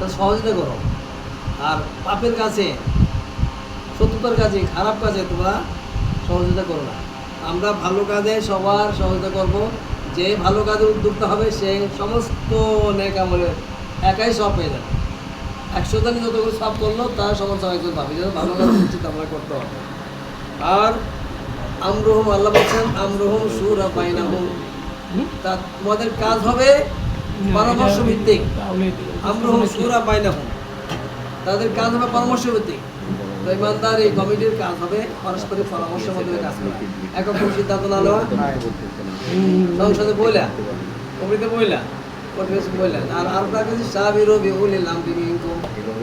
তাদের সহযোগিতা করো। আর পাপের কাছে সত্যতার কাছে খারাপ কাজে তোমরা সহযোগিতা করো না। আমরা ভালো কাজে সবার সহযোগিতা করব। যে ভালো কাজের উদ্যোক্তা হবে সে সমস্ত নেক আমলের একাই সব পেয়ে যাবে। একশো জনই যতগুলো সব করল তার সমান সব একজন পাবে। যেন ভালো কাজ উচিত আমরা করতে হবে। আর আমরুহম আল্লাহ বলছেন আমরুহম সুর পাইনাহুম তা তোমাদের কাজ হবে পরামর্শ ভিত্তিক আমরুহম সুরা পাইনাহুম তাদের কাজ হবে পরামর্শ ভিত্তিক তো ইমানদার এই কমিটির কাজ হবে পারস্পরিক পরামর্শের মাধ্যমে কাজ করা। কোনো সিদ্ধান্ত না নেওয়া। সংসদে বইলা কমিটিতে বইলা কর্তৃপক্ষ বললেন আর আপনার কাছে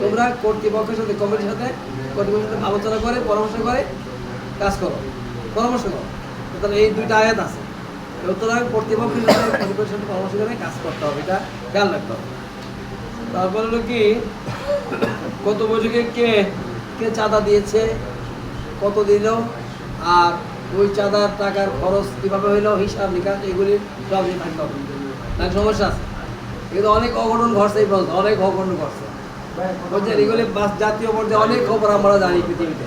তোমরা কর্তৃপক্ষের সাথে কমিটির সাথে কর্তৃপক্ষের সাথে আলোচনা করে পরামর্শ করে কাজ করো। পরামর্শ করো। তাহলে এই দুইটা আয়াত আছে। সুতরাং পরামর্শ করে কাজ করতে হবে, এটা খেয়াল রাখতে হবে। তারপর হলো কি, কত বৈঠকে কে কে চাঁদা দিয়েছে, কত দিল, আর ওই চাঁদার টাকার খরচ কীভাবে হইল হিসাব নিকাশ, এগুলি সব নিয়ে থাকতে হবে। সমস্যা আছে। কিন্তু অনেক অঘটন ঘটছে এই পর্যন্ত, অনেক অঘটন ঘটছে। এগুলি জাতীয় পর্যায়ে অনেক খবর আমরা জানি পৃথিবীতে।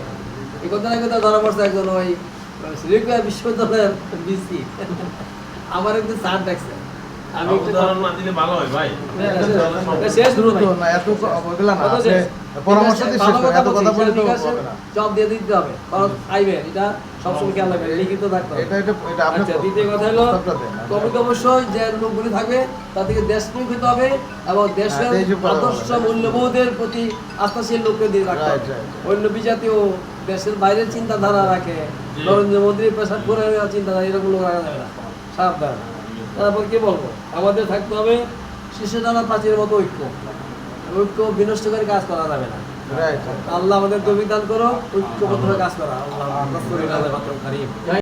এই কথা না কথা ধরা পড়ছে একজন ওই শ্রীলঙ্কা বিশ্ববিদ্যালয়ের বিসি আমার একটু চার ডাকছে আমি উদাহরণ না দিলে ভালো হয় ভাই। শেষ দ্রুত দ্রুত না এত ওগুলা না কত আপনি শেষ? পরামর্শ দিয়ে শেষ এত কথা কথা বলে তো ঠিক আছে, হবে না। জবাব দিয়ে দিতে হবে। কারণ আইবে এটা সবসময় খেয়াল রাখবে লিখিত থাকতে এটা এটা এটা আচ্ছা দ্বিতীয় কথা হলো প্রস্তাবটা দেন। কমিটি অবশ্যই যে লোকগুলি থাকবে তাদেরকে দেশমুখ হতে হবে এবং দেশের হ্যাঁ, দেশে আদর্শ মূল্যবোধের প্রতি আস্থাশীল লোককে দিয়ে রাখতে হবে। Right, right, অন্য বিজাতীয় দেশের বাইরের চিন্তাধারা রাখে। নরেন্দ্র মোদীর পেশাব করে চিন্তাধারা এরকম লোক রাখা যাবে না। সাবধান তারপর কি বলব? আমাদের থাকতে হবে শিশু টানা প্রাচীরের মতো ঐক্য। ঐক্য বিনষ্ট করে কাজ করা যাবে না। আল্লাহ আমাদের তৌফিক দান করো ঐক্যবদ্ধ কাজ করা। আল্লাহ।